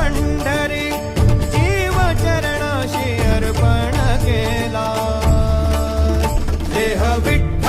पंढरी जीव चरणाशी अर्पण केला. देह विठ्ठल